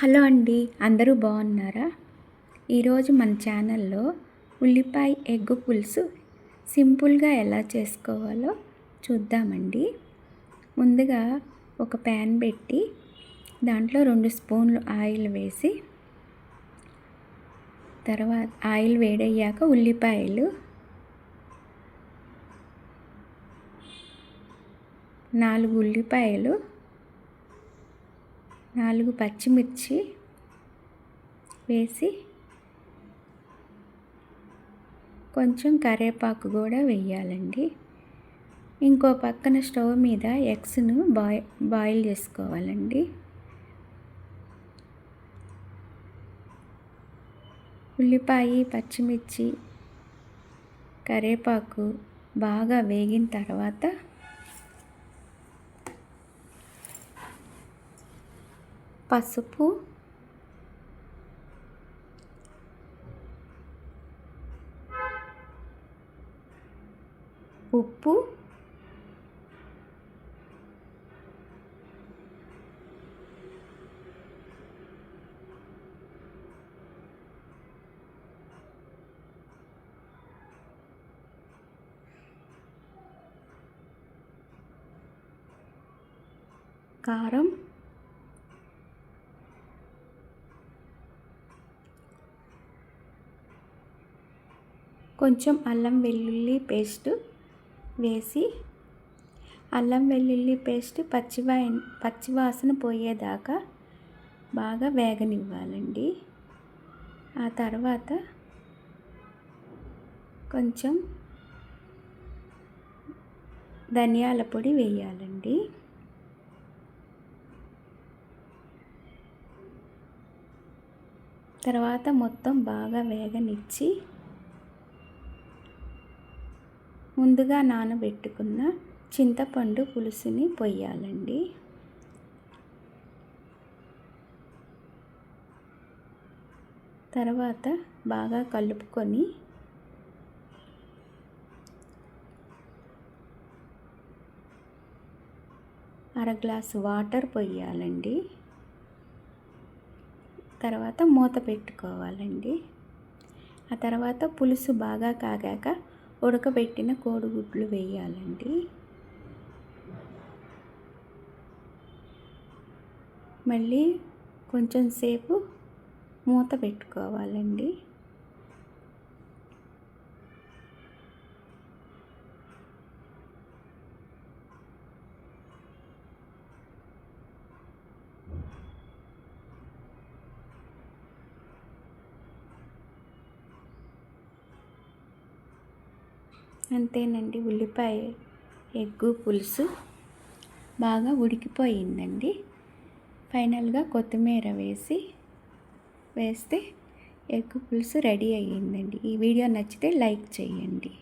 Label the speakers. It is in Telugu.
Speaker 1: హలో అండి అందరూ బాగున్నారా? ఈరోజు మన ఛానల్లో ఉల్లిపాయ ఎగ్ పులుసు సింపుల్గా ఎలా చేసుకోవాలో చూద్దామండి. ముందుగా ఒక ప్యాన్ పెట్టి దాంట్లో రెండు స్పూన్లు ఆయిల్ వేసి తర్వాత ఆయిల్ వేడయ్యాక ఉల్లిపాయలు నాలుగు ఉల్లిపాయలు నాలుగు పచ్చిమిర్చి వేసి కొంచెం కరివేపాకు కూడా వేయాలండి. ఇంకో పక్కన స్టవ్ మీద ఎగ్స్ను బాయ్ బాయిల్ చేసుకోవాలండి. ఉల్లిపాయ పచ్చిమిర్చి కరివేపాకు బాగా వేగిన తర్వాత పసుపు ఉప్పు కారం కొంచెం అల్లం వెల్లుల్లి పేస్ట్ వేసి అల్లం వెల్లుల్లి పేస్ట్ పచ్చివా పచ్చివాసన పోయేదాకా బాగా వేగనివ్వాలండి. ఆ తర్వాత కొంచెం ధనియాల పొడి వేయాలండి. తర్వాత మొత్తం బాగా వేగనిచ్చి ముందుగా నానబెట్టుకున్న చింతపండు పులుసుని పొయ్యాలండి. తర్వాత బాగా కలుపుకొని అర గ్లాస్ వాటర్ పొయ్యాలండి. తర్వాత మూత పెట్టుకోవాలండి. ఆ తర్వాత పులుసు బాగా కాగాక ఉడకబెట్టిన కోడిగుడ్లు వేయాలండి. మళ్ళీ కొంచెం సేపు మూత పెట్టుకోవాలండి. అంతేనండి. ఉల్లిపాయ ఎగ్గు పులుసు బాగా ఉడికిపోయిందండి. ఫైనల్గా కొత్తిమీర వేసి వేస్తే ఎగ్ పులుసు రెడీ అయ్యిందండి. ఈ వీడియో నచ్చితే లైక్ చేయండి.